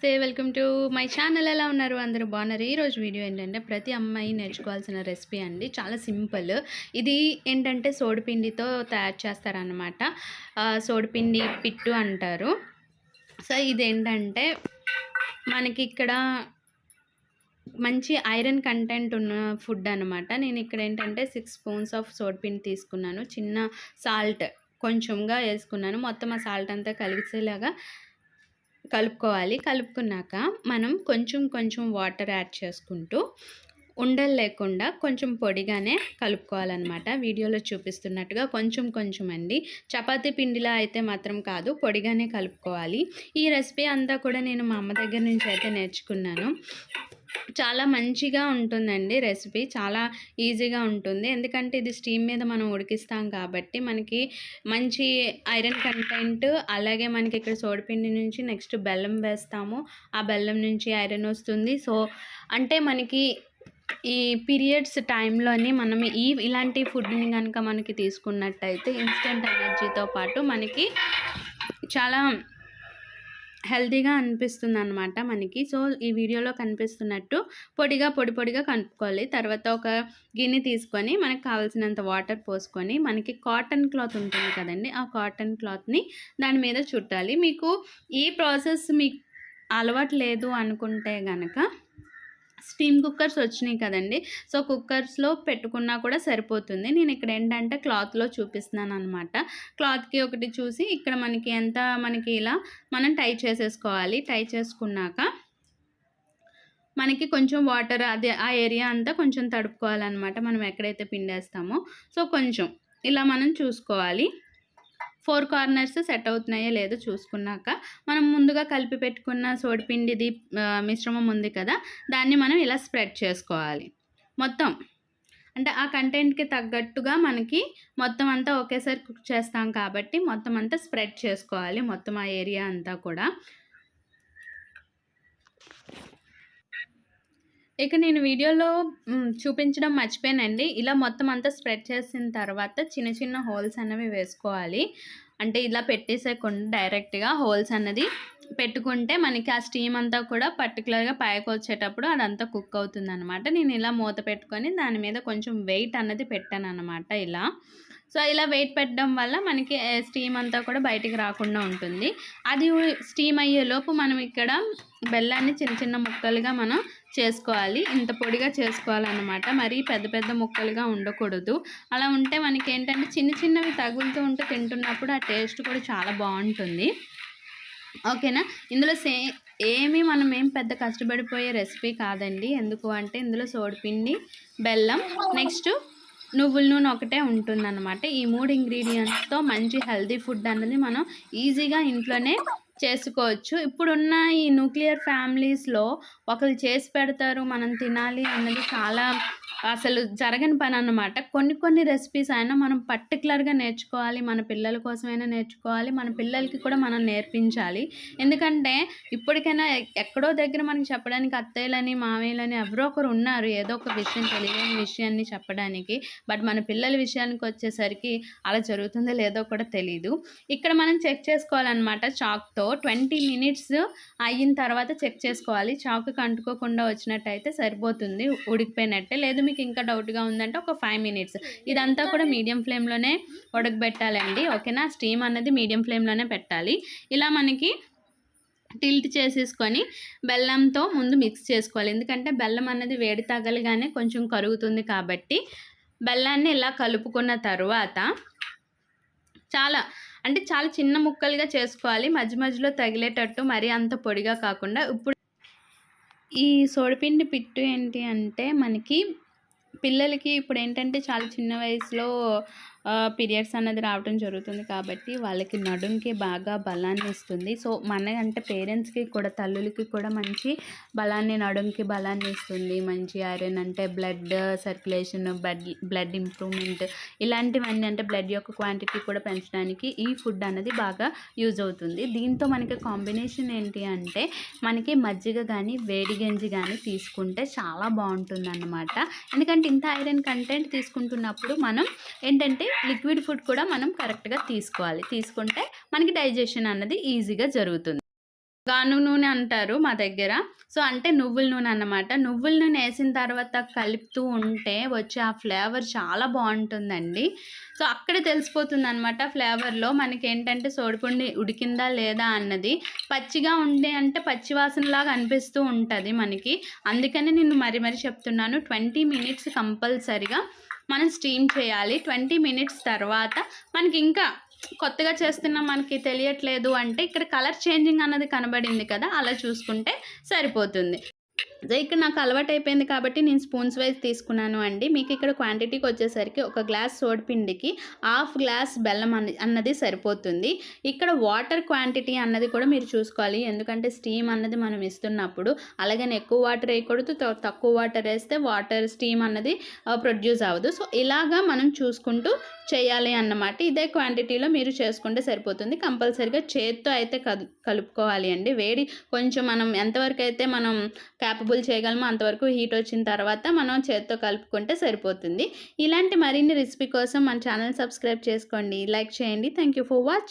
నమస్తే welcome to my channel. ఎలా ఉన్నారు? అందరూ బాగున్నారు? ఈరోజు వీడియో ఏంటంటే ప్రతి అమ్మాయి నేర్చుకోవాల్సిన రెసిపీ అండి. చాలా సింపుల్. ఇది ఏంటంటే సోడిపిండితో తయారు చేస్తారనమాట సోడిపిండి పిట్టు అంటారు. సో ఇది ఏంటంటే మనకి ఇక్కడ మంచి ఐరన్ కంటెంట్ ఉన్న ఫుడ్ అనమాట నేను ఇక్కడ ఏంటంటే సిక్స్ స్పూన్స్ ఆఫ్ సోడిపిండి తీసుకున్నాను. చిన్న సాల్ట్ కొంచెంగా వేసుకున్నాను. మొత్తం ఆ సాల్ట్ అంతా కలిసేలాగా కలుపుకోవాలి. కలుపుకున్నాక మనం కొంచెం కొంచెం వాటర్ యాడ్ చేసుకుంటూ ఉండలు లేకుండా కొంచెం పొడిగానే కలుపుకోవాలన్నమాట. వీడియోలో చూపిస్తున్నట్టుగా కొంచెం కొంచెం అండి. చపాతీ పిండిలా అయితే మాత్రం కాదు పొడిగానే కలుపుకోవాలి. ఈ రెసిపీ అంతా కూడా నేను మా అమ్మ దగ్గర నుంచి అయితే నేర్చుకున్నాను. చాలా మంచిగా ఉంటుందండి రెసిపీ. చాలా ఈజీగా ఉంటుంది. ఎందుకంటే ఇది స్టీమ్ మీద మనం ఉడికిస్తాం కాబట్టి మనకి మంచి ఐరన్ కంటెంట్ అలాగే మనకి ఇక్కడ సోడిపిండి నుంచి నెక్స్ట్ బెల్లం వేస్తాము. ఆ బెల్లం నుంచి ఐరన్ వస్తుంది. సో అంటే మనకి ఈ పీరియడ్స్ టైంలోని మనం ఈ ఇలాంటి ఫుడ్ని కనుక మనకి తీసుకున్నట్టయితే ఇన్స్టెంట్ ఎనర్జీతో పాటు మనకి చాలా హెల్తీగా అనిపిస్తుంది అనమాట మనకి. సో ఈ వీడియోలో కనిపిస్తున్నట్టు పొడిగా పొడి పొడిగా కలుపుకోవాలి. తర్వాత ఒక గిన్నె తీసుకొని మనకు కావాల్సినంత వాటర్ పోసుకొని మనకి కాటన్ క్లాత్ ఉంటుంది కదండి ఆ కాటన్ క్లాత్ని దాని మీద చుట్టాలి. మీకు ఈ ప్రాసెస్ మీకు అలవాటు లేదు అనుకుంటే కనుక స్టీమ్ కుక్కర్స్ వచ్చినాయి కదండి. సో కుక్కర్స్లో పెట్టుకున్నా కూడా సరిపోతుంది. నేను ఇక్కడ ఏంటంటే క్లాత్లో చూపిస్తున్నాను అనమాట క్లాత్కి ఒకటి చూసి ఇక్కడ మనకి ఎంత మనకి ఇలా మనం టై చేసేసుకోవాలి. టై చేసుకున్నాక మనకి కొంచెం వాటర్ అదే ఆ ఏరియా అంతా కొంచెం తడుపుకోవాలన్నమాట. మనం ఎక్కడైతే పిండేస్తామో. సో కొంచెం ఇలా మనం చూసుకోవాలి. ఫోర్ కార్నర్స్ సెట్ అవుతున్నాయో లేదో చూసుకున్నాక మనం ముందుగా కలిపి పెట్టుకున్న సోడిపిండిది మిశ్రమం ఉంది కదా దాన్ని మనం ఇలా స్ప్రెడ్ చేసుకోవాలి. మొత్తం అంటే ఆ కంటెంట్కి తగ్గట్టుగా మనకి మొత్తం అంతా ఒకేసారి కుక్ చేస్తాం కాబట్టి మొత్తం అంతా స్ప్రెడ్ చేసుకోవాలి మొత్తం ఆ ఏరియా అంతా కూడా. ఇక నేను వీడియోలో చూపించడం మర్చిపోయానండి. ఇలా మొత్తం అంతా స్ప్రెడ్ చేసిన తర్వాత చిన్న చిన్న హోల్స్ అనేవి వేసుకోవాలి. అంటే ఇలా పెట్టేసేకుండా డైరెక్ట్గా హోల్స్ అన్నది పెట్టుకుంటే మనకి ఆ స్టీమ్ అంతా కూడా పర్టికులర్గా పైకి వచ్చేటప్పుడు అదంతా కుక్ అవుతుంది అనమాట నేను ఇలా మూత పెట్టుకొని దాని మీద కొంచెం వెయిట్ అన్నది పెట్టాను అనమాట ఇలా. సో ఇలా వెయిట్ పెట్టడం వల్ల మనకి స్టీమ్ అంతా కూడా బయటికి రాకుండా ఉంటుంది. అది స్టీమ్ అయ్యేలోపు మనం ఇక్కడ బెల్లాన్ని చిన్న చిన్న ముక్కలుగా మనం చేసుకోవాలి. ఇంత పొడిగా చేసుకోవాలన్నమాట. మరీ పెద్ద పెద్ద ముక్కలుగా ఉండకూడదు. అలా ఉంటే మనకి ఏంటంటే చిన్న చిన్నవి తగులుతూ ఉంటే తింటున్నప్పుడు ఆ టేస్ట్ కూడా చాలా బాగుంటుంది. ఓకేనా? ఇందులో సే ఏమీ మనం ఏం పెద్ద కష్టపడిపోయే రెసిపీ కాదండి. ఎందుకు అంటే ఇందులో సోడిపిండి బెల్లం నెక్స్ట్ నువ్వుల నూనె ఒకటే ఉంటుందన్నమాట. ఈ మూడు ఇంగ్రీడియంట్స్తో మంచి హెల్తీ ఫుడ్ అన్నది మనం ఈజీగా ఇంట్లోనే చేసుకోవచ్చు. ఇప్పుడున్న ఈ న్యూక్లియర్ ఫ్యామిలీస్లో ఒకరు చేసి పెడతారు మనం తినాలి అన్నది చాలా అసలు జరగని పని అన్నమాట. కొన్ని కొన్ని రెసిపీస్ అయినా మనం పర్టికులర్గా నేర్చుకోవాలి. మన పిల్లల కోసమైనా నేర్చుకోవాలి. మన పిల్లలకి కూడా మనం నేర్పించాలి. ఎందుకంటే ఇప్పటికైనా ఎక్కడో దగ్గర మనకి చెప్పడానికి అత్తయ్యలని మామయ్యలని ఎవరో ఒకరు ఉన్నారు. ఏదో ఒక విషయం తెలియని విషయాన్ని చెప్పడానికి. బట్ మన పిల్లల విషయానికి వచ్చేసరికి అలా జరుగుతుందో లేదో కూడా తెలియదు ఇక్కడ మనం చెక్ చేసుకోవాలన్నమాట చాక్తో. ట్వంటీ మినిట్స్ అయిన తర్వాత చెక్ చేసుకోవాలి. చాకుకి అంటుకోకుండా వచ్చినట్టయితే సరిపోతుంది. ఉడికిపోయినట్టే. లేదు మీకు ఇంకా డౌట్గా ఉందంటే ఒక ఫైవ్ మినిట్స్. ఇదంతా కూడా మీడియం ఫ్లేమ్లోనే ఉడకబెట్టాలండి ఓకేనా? స్టీమ్ అన్నది మీడియం ఫ్లేమ్లోనే పెట్టాలి. ఇలా మనకి టిల్ట్ చేసేసుకొని బెల్లంతో ముందు మిక్స్ చేసుకోవాలి. ఎందుకంటే బెల్లం అన్నది వేడి తగలగానే కొంచెం కరుగుతుంది కాబట్టి బెల్లాన్ని ఇలా కలుపుకున్న తర్వాత చాలా అంటే చాలా చిన్న ముక్కలుగా చేసుకోవాలి. మధ్య మధ్యలో తగిలేటట్టు మరీ అంత పొడిగా కాకుండా ఇప్పుడు ఈ సోడిపిండి పిట్టు ఏంటి అంటే మనకి పిల్లలకి ఇప్పుడు ఏంటంటే చాలా చిన్న వయసులో పీరియడ్స్ అన్నది రావడం జరుగుతుంది కాబట్టి వాళ్ళకి నడుంకి బాగా బలాన్ని ఇస్తుంది. సో మన అంటే పేరెంట్స్కి కూడా తల్లులకి కూడా మంచి బలాన్ని నడుంకి బలాన్ని ఇస్తుంది. మంచి ఐరన్ అంటే blood circulation blood blood improvement ఇలాంటివన్నీ అంటే బ్లడ్ యొక్క క్వాంటిటీ కూడా పెంచడానికి ఈ ఫుడ్ అనేది బాగా యూజ్ అవుతుంది. దీంతో మనకి కాంబినేషన్ ఏంటి అంటే మనకి మజ్జిగ కానీ వేడి గంజి కానీ తీసుకుంటే చాలా బాగుంటుంది అన్నమాట ఎందుకంటే ఇంత ఐరన్ కంటెంట్ తీసుకుంటున్నప్పుడు మనం ఏంటంటే లిక్విడ్ ఫుడ్ కూడా మనం కరెక్ట్గా తీసుకోవాలి. తీసుకుంటే మనకి డైజెషన్ అన్నది ఈజీగా జరుగుతుంది. గాను నూనె అంటారు మా దగ్గర. సో అంటే నువ్వుల నూనె అన్నమాట. నువ్వుల నూనె వేసిన తర్వాత కలుపుతూ ఉంటే వచ్చే ఆ ఫ్లేవర్ చాలా బాగుంటుందండి. సో అక్కడే తెలిసిపోతుంది అనమాట ఫ్లేవర్లో మనకి ఏంటంటే సోడిపిండి ఉడికిందా లేదా అన్నది. పచ్చిగా ఉండే అంటే పచ్చి వాసనలాగా అనిపిస్తూ ఉంటుంది మనకి. అందుకనే నేను మరి మరి చెప్తున్నాను ట్వంటీ మినిట్స్ కంపల్సరిగా మనం స్టీమ్ చేయాలి. ట్వంటీ మినిట్స్ తర్వాత మనకి ఇంకా కొత్తగా చేస్తున్నా మనకి తెలియట్లేదు అంటే ఇక్కడ కలర్ చేంజింగ్ అన్నది కనబడింది కదా అలా చూసుకుంటే సరిపోతుంది. ఇక్కడ నాకు అలవాటు అయిపోయింది కాబట్టి నేను స్పూన్స్ వైజ్ తీసుకున్నాను అండి. మీకు ఇక్కడ క్వాంటిటీకి వచ్చేసరికి ఒక గ్లాస్ సోడిపిండికి హాఫ్ గ్లాస్ బెల్లం అన్న అన్నది సరిపోతుంది. ఇక్కడ వాటర్ క్వాంటిటీ అన్నది కూడా మీరు చూసుకోవాలి. ఎందుకంటే స్టీమ్ అన్నది మనం ఇస్తున్నప్పుడు అలాగని ఎక్కువ వాటర్ వేయకూడదు. తక్కువ వాటర్ వేస్తే వాటర్ స్టీమ్ అన్నది ప్రొడ్యూస్ అవ్వదు. సో ఇలాగా మనం చూసుకుంటూ చేయాలి అన్నమాట. ఇదే క్వాంటిటీలో మీరు చేసుకుంటే సరిపోతుంది. కంపల్సరిగా చేత్తో అయితే కలు కలుపుకోవాలి అండి. వేడి కొంచెం మనం ఎంతవరకు అయితే మనం క్యాపబుల్ చేయగలమో అంతవరకు హీట్ వచ్చిన తర్వాత మనం చేత్తో కలుపుకుంటే సరిపోతుంది. ఇలాంటి మరిన్ని రెసిపీ కోసం మన ఛానల్ సబ్స్క్రైబ్ చేసుకోండి. లైక్ చేయండి. Thank you for watch